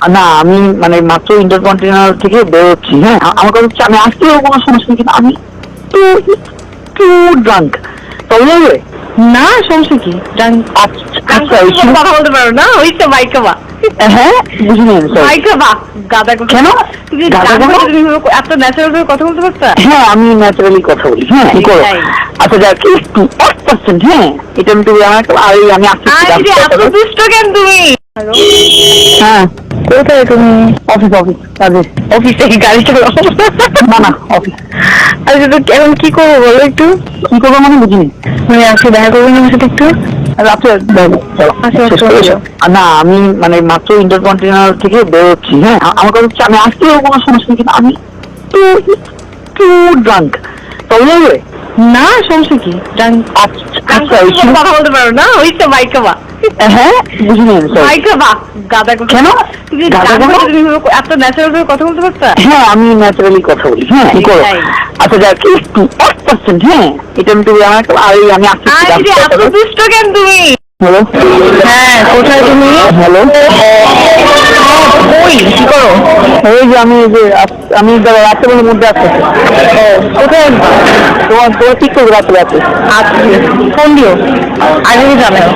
না আমি মানে মাত্র ইন্টারকন্টিনেন্টাল থেকে বেরোচ্ছি হ্যাঁ? আমার কথা হচ্ছে আমি আসতেও কোনো সমস্যা নেই কিন্তু আমি একটু একটু ড্রাঙ্ক তবে যাবে না সমস্যা কি? জান আচ্ছা আচ্ছা কথা বলতে পারো না? ওই তো মাইকা বা হ্যাঁ বুঝিনি sorry। মাইকা বা গাদা কেন? তুমি এত ন্যাচারাল ভাবে কথা বলতে পারতা? হ্যাঁ আমি ন্যাচারালি কথা বলি। হ্যাঁ কি করো? আচ্ছা যাক একটু এক পার্সেন্ট হ্যাঁ? এটা আমি তুমি আমার আর আমি কেন তুমি? হ্যাঁ। কোথায় তুমি অফিস অফিস কাজে। অফিস থেকে গাড়ি চালাও না না অফিস আচ্ছা তো এখন কি করব বলো একটু? কি করব মানে বুঝিনি। মানে আজকে দেখা করবেন আমার সাথে একটু? রাত্রে আচ্ছা। এসো। আর না আমি মানে মাত্র ইন্টারকন্টিনেন্টাল থেকে বেরোচ্ছি হ্যাঁ? আমার কথা হচ্ছে আমি আসতেও কোনো সমস্যা নেই কিন্তু আমি একটু একটু ড্রাঙ্ক তবে যাবে না সমস্যা কি? জান আচ্ছা আচ্ছা কথা বলতে পারো না? ওই তো মাইকা বা হ্যাঁ? বুঝিনি গাদা কেন? তুমি এত ন্যাচারাল ভাবে কথা বলতে পারতা? হ্যাঁ আমি ন্যাচারালি কথা বলি। হ্যাঁ কি করো? আচ্ছা যাক একটু এক পার্সেন্ট হ্যাঁ এটা আমি তুমি আমার আর আমি দুষ্ট কেন তুমি? হ্যালো? হ্যাঁ কোথায় তুমি? হ্যালো? ওই কি করো? ওই যে আমি যে আমি রাত্রেবেলার মধ্যে আসতেছি কোথায়? তোমার তোমার ঠিক করবে রাত্রে আছে আচ্ছা ফোন দিও। আগে জানাও